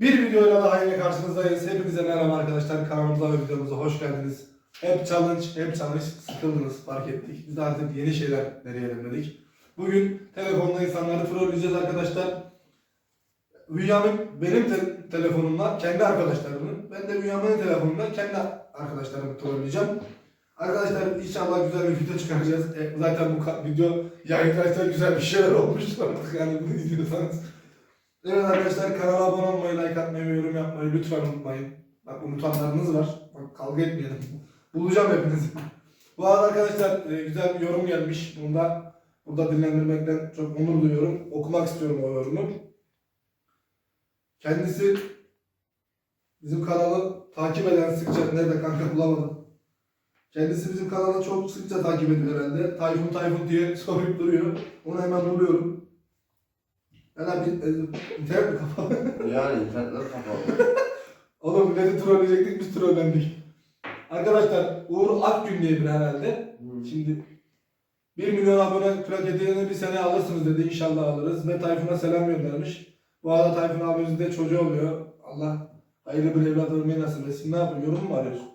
Bir videoyla daha yine karşınızdayız. Hepinize merhaba arkadaşlar. Kanalımıza ve videomuza hoş geldiniz. Hep challenge, hep challenge. Sıkıldınız, fark ettik. Biz de artık yeni şeyler deneyelim dedik. Bugün telefonda insanları trolleyeceğiz arkadaşlar. Bünyamin benim te- telefonumla kendi arkadaşlarımı, ben de Bünyamin'in telefonumla kendi arkadaşlarımı trolleyeceğim. Arkadaşlar inşallah güzel bir video çıkaracağız. E, zaten bu video yayınlarsa güzel bir şeyler olmuştur artık yani bunu izliyorsanız. Evet arkadaşlar kanala abone olmayı, like atmayı yorum yapmayı lütfen unutmayın. Bak unutanlarınız var. Bak kavga etmeyelim. Bulacağım hepinizi. Bu arada arkadaşlar e, güzel bir yorum gelmiş. Bunu da burada dinlendirmekten çok onur duyuyorum. Okumak istiyorum o yorumu. Kendisi bizim kanalı takip eden sıkça nerede kanka bulamadım. Kendisi bizim kanalı çok sıkça takip ediyor herhalde. Tayfun Tayfun diye sorup duruyor. Onu hemen buluyorum. Hemen bir e, internet mi kapalı? Yani internetler kapalı. Oğlum milleti trolleyecektik biz trollendik. Arkadaşlar Uğur Akgün diye bir herhalde. Şimdi 1 milyon abone plaketini bir sene alırsınız dedi. İnşallah alırız. Ve Tayfun'a selam göndermiş. Bu arada Tayfun abimizin de çocuğu oluyor. Allah hayırlı bir evlat vermeyi nasip etsin. Ne yapın? Yorum mu arıyorsun?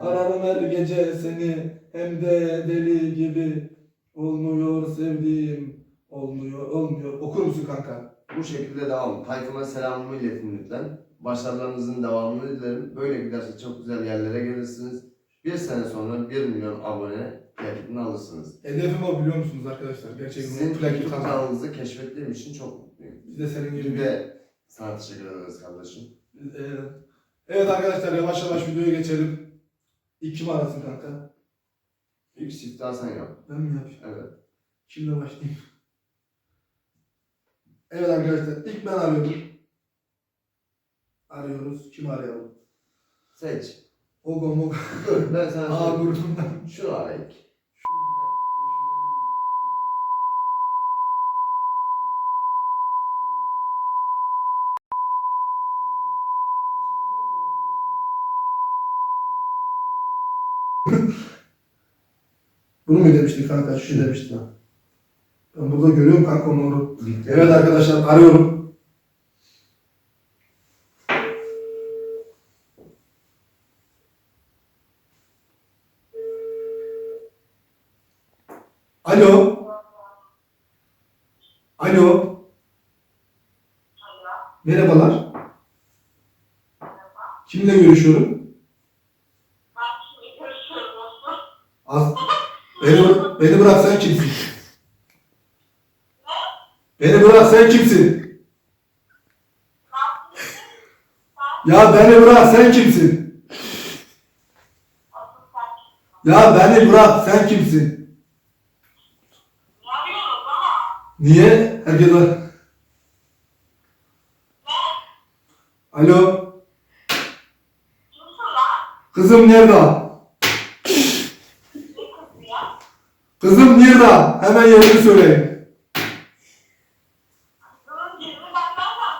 Ararım her gece seni hem de deli gibi. Olmuyor sevdiğim. Olmuyor, olmuyor. Okur musun kanka? Bu şekilde devam. Tayfun'a selamımı iletin lütfen. Başarılarınızın devamını dilerim. Böyle giderse çok güzel yerlere gelirsiniz. Bir sene sonra 1 milyon abone plaketini alırsınız. Hedefim o biliyor musunuz arkadaşlar? Gerçekten Sizin plaket kanalınızı keşfettiğim için çok mutluyum. Biz de senin gibi bir de sana teşekkür ederiz kardeşim. Ee, Evet arkadaşlar yavaş yavaş videoya geçelim. İlk kim arasın kanka? İlk siftah sen yap. Ben mi yapayım? Evet. Kimle başlayayım? Evet arkadaşlar ilk ben arıyorum. Arıyoruz. Kim arayalım? Seç. Ogo Mogo. Dur ben sana A söyleyeyim. grubundan. Şunu ara ilk. Bunu mu demiştik kanka? Şu demiştin ha. Ben burada görüyorum kanka onu. Evet arkadaşlar arıyorum. Alo. Alo. Merhabalar. Kimle görüşüyorum? Az... Beni, bıra- beni bırak sen kimsin? Beni bırak sen kimsin? Ya beni bırak sen kimsin? Ya beni bırak sen kimsin? Niye? Herkes var. Alo. Kızım nerede? Kızım nerede? Hemen yerini söyleyin.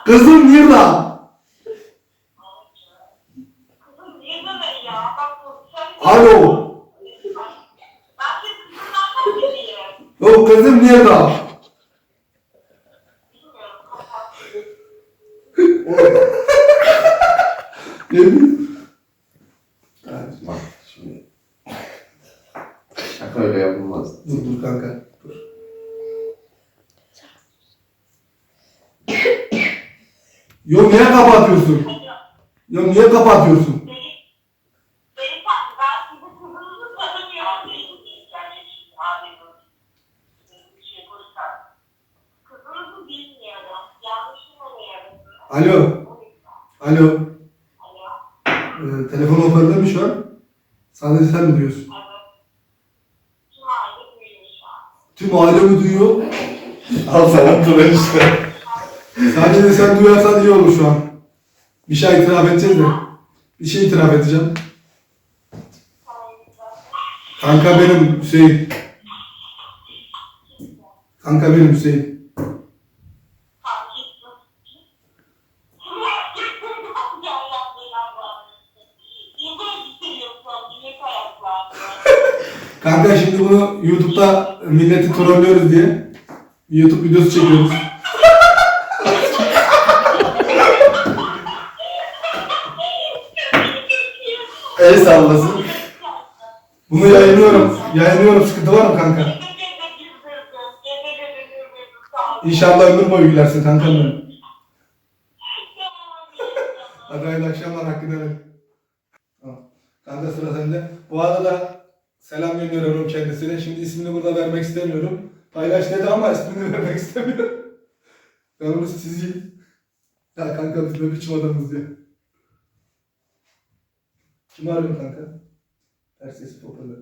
Kızım nerede? Alo. Yok kızım nerede? Ne bileyim. Bak şimdi. Şaka öyle yapılmaz. Dur dur kanka. Dur. Yo niye kapatıyorsun? Yo niye kapatıyorsun? Alo. Alo. Ee, telefon hoparlör mü şu an? Sadece sen mi duyuyorsun? Tüm aile mi duyuyor? Al sana dur işte. Sadece sen duyarsan iyi olur şu an. Bir şey itiraf edeceğiz de. Bir şey itiraf edeceğim. Kanka benim Hüseyin. Kanka benim Hüseyin. Kanka şimdi bunu YouTube'da milleti trollüyoruz diye YouTube videosu çekiyoruz. El sallasın. Bunu yayınlıyorum. Yayınlıyorum. Sıkıntı var mı kanka? İnşallah ömür boyu gülersin kankam benim. Hadi hayırlı akşamlar hakkı verelim. Tamam. Kanka sıra sende. Bu arada selam gönderiyorum kendisine. Şimdi ismini burada vermek istemiyorum. Paylaş dedi ama ismini vermek istemiyorum. Ben onu sizin. Ya kanka biz ne biçim adamız ya. Kim arıyor kanka? Her sesi hoparlör.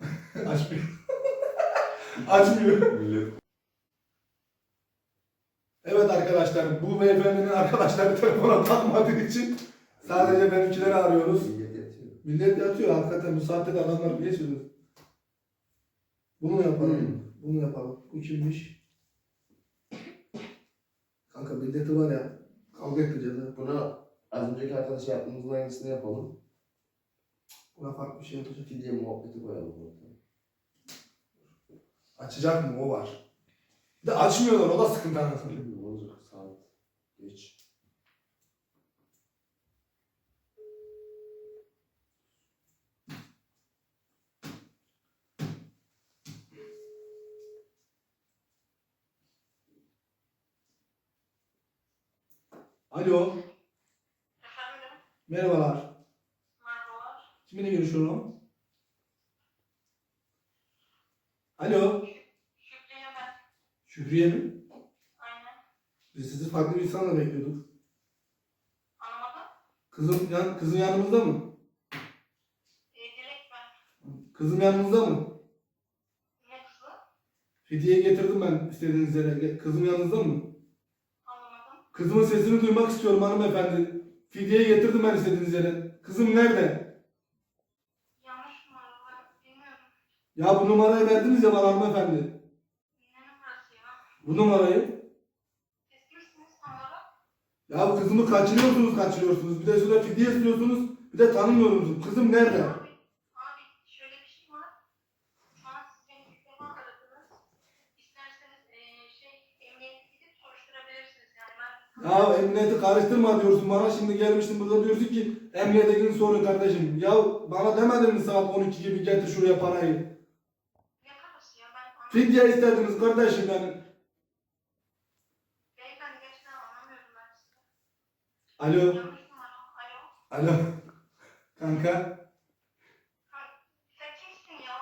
Açmıyor. Açmıyor. Evet arkadaşlar, bu beyefendinin arkadaşları telefona takmadığı için sadece benimkileri arıyoruz. Millet yatıyor. Millet yatıyor hakikaten bu saatte de adamlar niye söylüyor? Bunu yapalım? Hmm. Bunu yapalım. Bu kimmiş? Kanka milleti var ya, kavga edeceğiz ha. Buna az önceki arkadaşa yaptığımızın aynısını yapalım. Buna farklı bir şey yapacak. Fidye muhabbeti koyalım ortaya. Açacak mı? O var. Bir de açmıyorlar, o da sıkıntı anasını. Ne olacak saat geç. Alo, Efendim, merhabalar. merhabalar. Kiminle görüşüyorum? Alo, Şükriye ben. Şükrüye mi? Aynen. Biz sizi farklı bir insanla bekliyorduk. Anlamadım. Kızım, yan, kızın yanımızda mı? Dilek ben. Kızım yanımızda mı? Ne kızı? Hediye getirdim ben istediğiniz yere. Kızım yanınızda mı? Kızımın sesini duymak istiyorum hanımefendi. Fidyeyi getirdim ben istediğiniz yere. Kızım nerede? Yanlış numara bilmiyorum. Ya bu numarayı verdiniz ya bana hanımefendi. Ne numarası ya? Bu numarayı. Tam olarak? Ya kızımı kaçırıyorsunuz kaçırıyorsunuz. Bir de şurada fidye istiyorsunuz. Bir de tanımıyorsunuz. Kızım nerede? Abi, abi şöyle bir şey var. Şu an siz beni ilk defa aradınız. İsterseniz eee şey emniyete gidip soruşturabilirsiniz. Yani ben Ya emniyeti karıştırma diyorsun bana. Şimdi gelmişsin burada diyorsun ki emniyete gidin sorun kardeşim. Ya bana demedin mi saat 12 gibi getir şuraya parayı. parası ya ben. Fidye istediniz kardeşim benim. Beyefendi gerçekten anlamıyorum ben sizi. Alo. Yanlış numara. Alo. Alo. Kanka. Sen kimsin ya?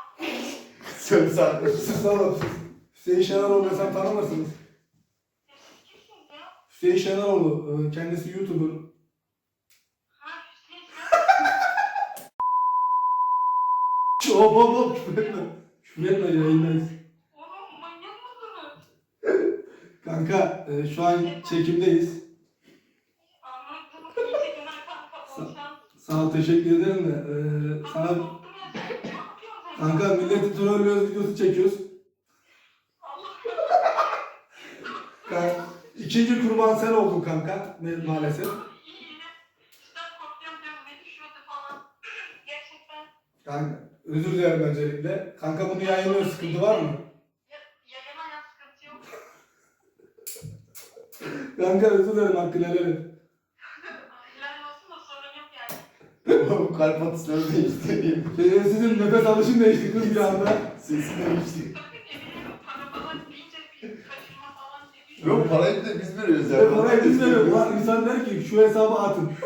Sen saat. Siz oğlum siz. Hüseyin Şeneroğlu desem tanımırsınız. Hüseyin Şeneroğlu. e, Kendisi YouTuber. Hop hop hop. Küfür etme. Küfür etme yayındayız. Oğlum manyak mısınız? Kanka e, şu an çekimdeyiz. Şans. Sağ ol teşekkür ederim de. e, sana kanka milleti trollüyoruz videosu çekiyoruz. Allah Kanka, ikinci kurban sen oldun kanka maalesef. Kanka özür dilerim öncelikle. Kanka bunu yayınlıyor sıkıntı var mı? Kanka özür dilerim hakkını helal et. Bu kalp atışları değiştireyim. Ee, sizin nefes alışın değişti kız bir anda. Sesi değişti. Yok parayı da biz veriyoruz ya. Ve parayı biz veriyoruz. Lan insan der ki şu hesaba atın.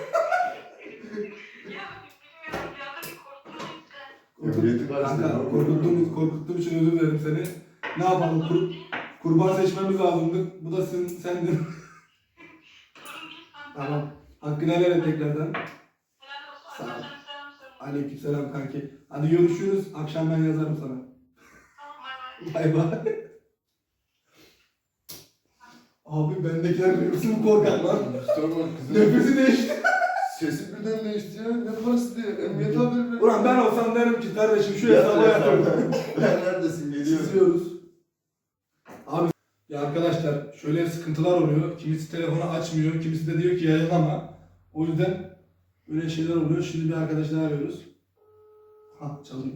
Ya bilmiyorum ya da bir korktum işte. Emniyeti Kanka karıştırma. korkuttuğum, korkuttuğum için özür dilerim seni. Ne yapalım? Kur, kurban seçmemiz lazımdı. Bu da sen, sendin. Tamam. Hakkını helal et tekrardan. Sağ ol. Arkadaşlarına selam kanki. Hadi görüşürüz. Akşam ben yazarım sana. Tamam bay bay. Abi bendekiler nefesi mi korkak lan? Sorma kızım. Nefesi değişti. Sesi birden değişti ya. Ne parası diye. Emniyete haber ver. Ulan ben olsam derim ki kardeşim şu Yatır hesaba yatırdım. Ben neredesin geliyorum. Çiziyoruz. Abi ya arkadaşlar şöyle sıkıntılar oluyor. Kimisi telefonu açmıyor, kimisi de diyor ki yayınlama. O yüzden böyle şeyler oluyor. Şimdi bir arkadaşlar arıyoruz. Ha çalıyor.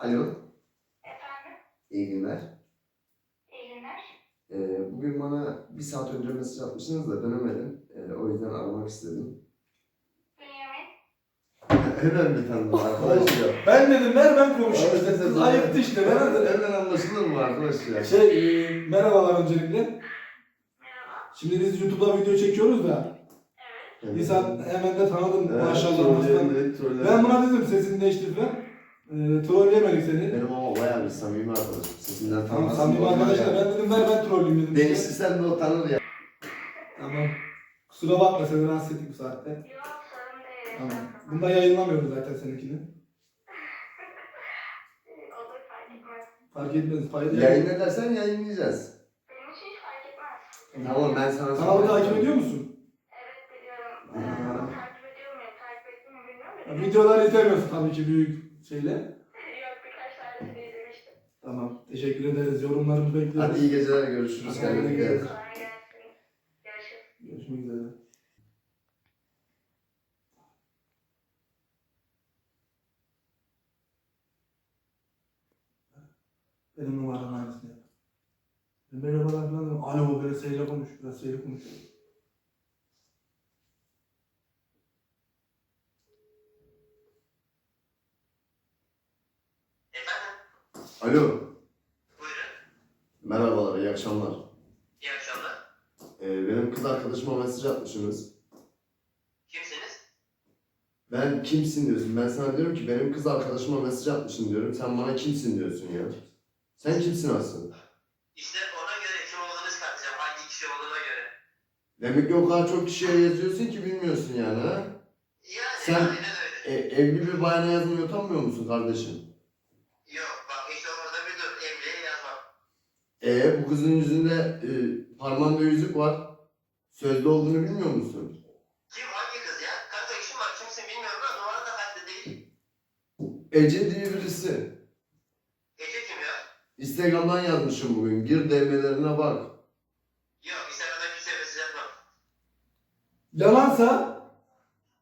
Alo, Efendim? iyi günler. İyi günler. Ee, bugün bana bir saat önce mesaj atmışsınız da dönemedim. Ee, o yüzden aramak istedim. Hemen bir tanıdım arkadaş ya. Ben dedim ver ben konuşayım. Abi Kız ayıktı işte. Ben Hemen, dedim. hemen anlaşılır mı arkadaş ya? Şey, e, merhabalar öncelikle. Merhaba. Şimdi biz YouTube'da video çekiyoruz da. Evet. İnsan hemen de tanıdım Evet, maşallah. Maşallah. trolleyelim. Ben buna dedim sesini değiştir falan. E, trolleyemedik seni. Benim ama bayağı bir samimi arkadaşım. Sesinden Tamam tanırsın. samimi arkadaşlar ben dedim ver ben trolleyim dedim. Beni size. istesen de o tanır ya. Tamam. Kusura bakma seni rahatsız ettik bu saatte. Yok sorun değil. Tamam. estağfurullah. Bunda yayınlamıyoruz zaten seninkini. Olur fark etmez. Fark etmez. Fayda Yayın edersen yayınlayacağız. Benim için hiç fark etmez. Tamam ben sana Kanalı takip ediyor musun? Evet biliyorum. Ee, takip ediyor muyum? Takip ettim mi bilmiyorum da. Ya, videoları izlemiyorsun tabii ki büyük şeyle. Yok birkaç tanesini izlemiştim. Tamam. Teşekkür ederiz. Yorumlarımızı bekliyoruz. Hadi iyi geceler görüşürüz. Hadi Kendine iyi dikkat et. geceler. Kolay gelsin. Görüşürüz. Görüşmek üzere. Benim numaram aynısını yap. Merhabalar falan dedim. Alo böyle seyirle konuş. Biraz seyirle konuş. Alo. Buyurun. Merhabalar, iyi akşamlar. İyi akşamlar. Ee, benim kız arkadaşıma mesaj atmışsınız. Kimsiniz? Ben kimsin diyorsun. Ben sana diyorum ki benim kız arkadaşıma mesaj atmışsın diyorum. Sen bana kimsin diyorsun ya. Sen kimsin aslında? İşte ona göre kim olduğunu çıkartacağım. Hangi kişi olduğuna göre. Demek ki o kadar çok kişiye yazıyorsun ki bilmiyorsun yani ha? Yani Sen- aynen öyle. E, evli bir bayana yazmayı utanmıyor musun kardeşim? E bu kızın yüzünde e, parmağında yüzük var. Sözde olduğunu bilmiyor musun? Kim hangi kız ya? Kanka işim var. Kimsin bilmiyorum da numara da bende değil. Ece diye birisi. Ece kim ya? Instagram'dan yazmışım bugün. Gir DM'lerine bak. Yok Instagram'dan kimseye mesaj atmam. Yalansa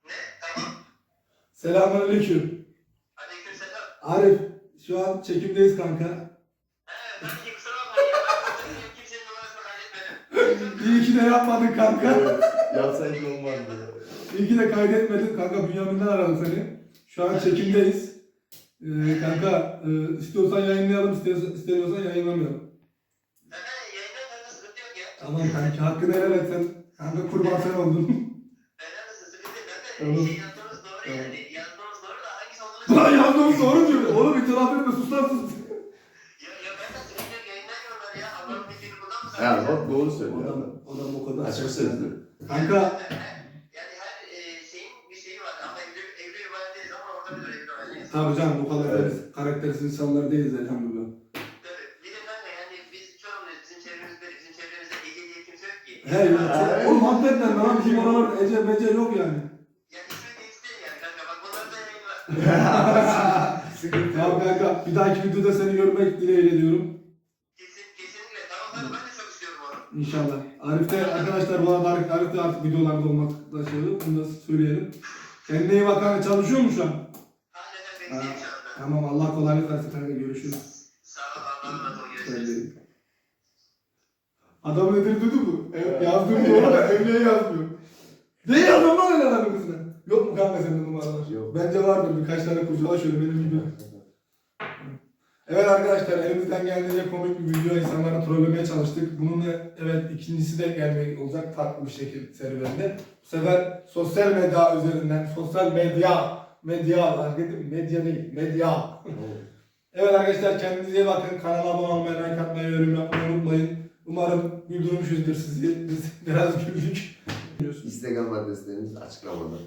Ne? Tamam. selamünaleyküm. Aleyküm selam. Arif şu an çekimdeyiz kanka. İyi ki de yapmadın kanka. Evet. Yapsaydın olmazdı. İyi ki de kaydetmedin kanka. Bünyamin'den aradı seni. Şu an çekimdeyiz. Ee, kanka e, istiyorsan yayınlayalım, istiyorsan, istemiyorsan yayınlamayalım. Tamam kanka hakkını helal et sen. Kanka kurban sen oldun. Şey yazdığınız doğru Tamam. yani. Yazdığınız doğru da hangisi olduğunu Lan yazdığım doğru diyor. Oğlum itiraf etme sus lan sus. Bildiğini buradan mı Ya saklayacağım? bak doğru söylüyor. Adam, adam o kadar Açık sözlü. Kanka Yani her e, şeyin bir şeyi var ama evli, evli bir bayan değiliz ama orada bir dur evli bayan değiliz. tabii canım o kadar Evet. biz karaktersiz insanlar değiliz elhamdülillah. Bir de kanka yani biz Çorumluyuz. Bizim çevremizde, bizim çevremizde Ece diye kimse yok ki. He ya çok, oğlum hakikaten lan bizim oralar Ece Bece yok yani. Ya ismi değişti yani kanka bak bunları da yayınla. Sıkıntı Tamam yok. kanka bir dahaki videoda seni görmek dileğiyle diyorum. İnşallah. Arif de arkadaşlar bu arada Arif, Arif de artık videolarda olmakla şey olur. Bunu da söyleyelim. Kendine iyi bak kanka çalışıyor mu şu an? Aynen anda. Tamam Allah kolaylık versin kanka görüşürüz. Sağ ol Allah'a emanet ol. Görüşürüz. Adam nedir duydun mu? Ev, yazdığım doğru da evliye yazmıyor. Ne yazdım lan öyle adamın kızına? Yok mu kanka sende numaralar? Yok. Bence vardır birkaç tane kurcala şöyle benim gibi. Evet arkadaşlar elimizden geldiğince komik bir video insanları trollemeye çalıştık. Bunun da evet ikincisi de gelmek olacak farklı bir şekilde serüvende. Bu sefer sosyal medya üzerinden, sosyal medya, medya, fark mi? Medya değil, medya. Evet arkadaşlar kendinize iyi bakın. Kanala abone olmayı, like atmayı, yorum yapmayı unutmayın. Umarım güldürmüşüzdür sizi. Biz biraz güldük. Instagram adreslerimiz açıklamada.